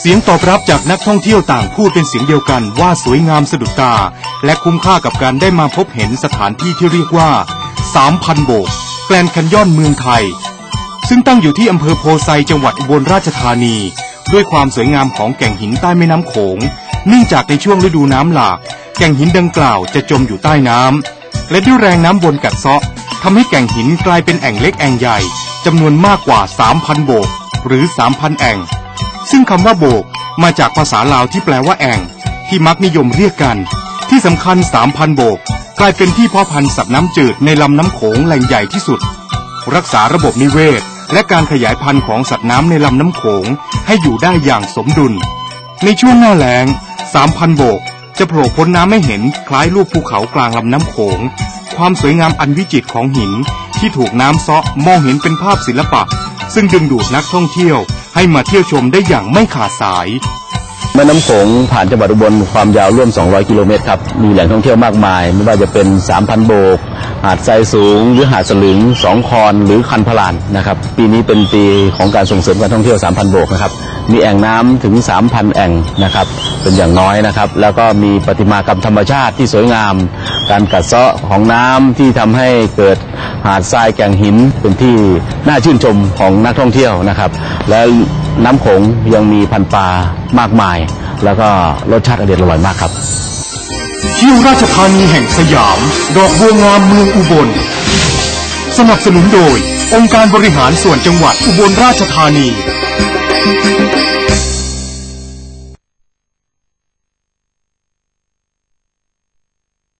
เสียงตอบรับจากนักท่องเที่ยวต่างพูดเป็นเสียงเดียวกันว่าสวยงามสะดุดตา และคุ้มค่ากับการได้มาพบเห็นสถานที่ที่เรียกว่า 3,000 โบกแกลนแคนยอนเมืองไทย ซึ่งตั้งอยู่ที่อำเภอโพไซจังหวัดอุบลราชธานี ด้วยความสวยงามของแก่งหินใต้แม่น้ำโขงเนื่องจากในช่วงฤดูน้ำหลาก แก่งหินดังกล่าวจะจมอยู่ใต้น้ำและด้วยแรงน้ำวนกัดเซาะทำให้แก่งหินกลายเป็นแอ่งเล็กแอ่งใหญ่จำนวนมากกว่า 3,000 โบก หรือ 3,000 แอ่ง ซึ่งคำว่าโบกมาจากภาษาลาวที่แปลว่าแอ่ง ที่มักนิยมเรียกกัน ที่สำคัญ3,000โบก กลายเป็นที่เพาะพันธุ์สัตว์น้ำจืดในลำน้ำโขงแหล่งใหญ่ที่สุด รักษาระบบนิเวศ และการขยายพันธุ์ของสัตว์น้ำในลำน้ำโขงให้อยู่ได้อย่างสมดุล ในช่วงหน้าแล้ง3,000โบก จะโผล่พ้นน้ำไม่เห็นคล้ายรูปภูเขากลางลำน้ำโขง ความสวยงามอันวิจิตรของหินที่ถูกน้ำซาะมองเห็นเป็นภาพศิลปะ ซึ่งดึงดูดนักท่องเที่ยว ให้มาเที่ยวชมได้อย่างไม่ขาดสาย แม่น้ำโขงผ่านจังหวัดอุบลความยาวร่วม 200 กิโลเมตรครับ มีแหล่งท่องเที่ยวมากมาย ไม่ว่าจะเป็น 3,000 โบก หาดทรายสูง หรือหาดสลึงสองคอนหรือคันพลานนะครับ ปีนี้เป็นปีของการส่งเสริมการท่องเที่ยว 3,000 โบกนะครับ มีแอ่งน้ำถึง 3,000 แอ่งนะครับ เป็นอย่างน้อยนะครับ แล้วก็มีประติมากรรมธรรมชาติที่สวยงาม การกัดเซาะของน้ำที่ทำให้เกิดหาดทรายแก่งหินเป็นที่น่าชื่นชมของนักท่องเที่ยวนะครับ และน้ำโขงยังมีพันปลามากมาย แล้วก็รสชาติอเด็ดอร่อยมากครับที่ราชธานีแห่งสยาม ดอกบัวงามเมืองอุบล สนับสนุนโดย องค์การบริหารส่วนจังหวัดอุบลราชธานี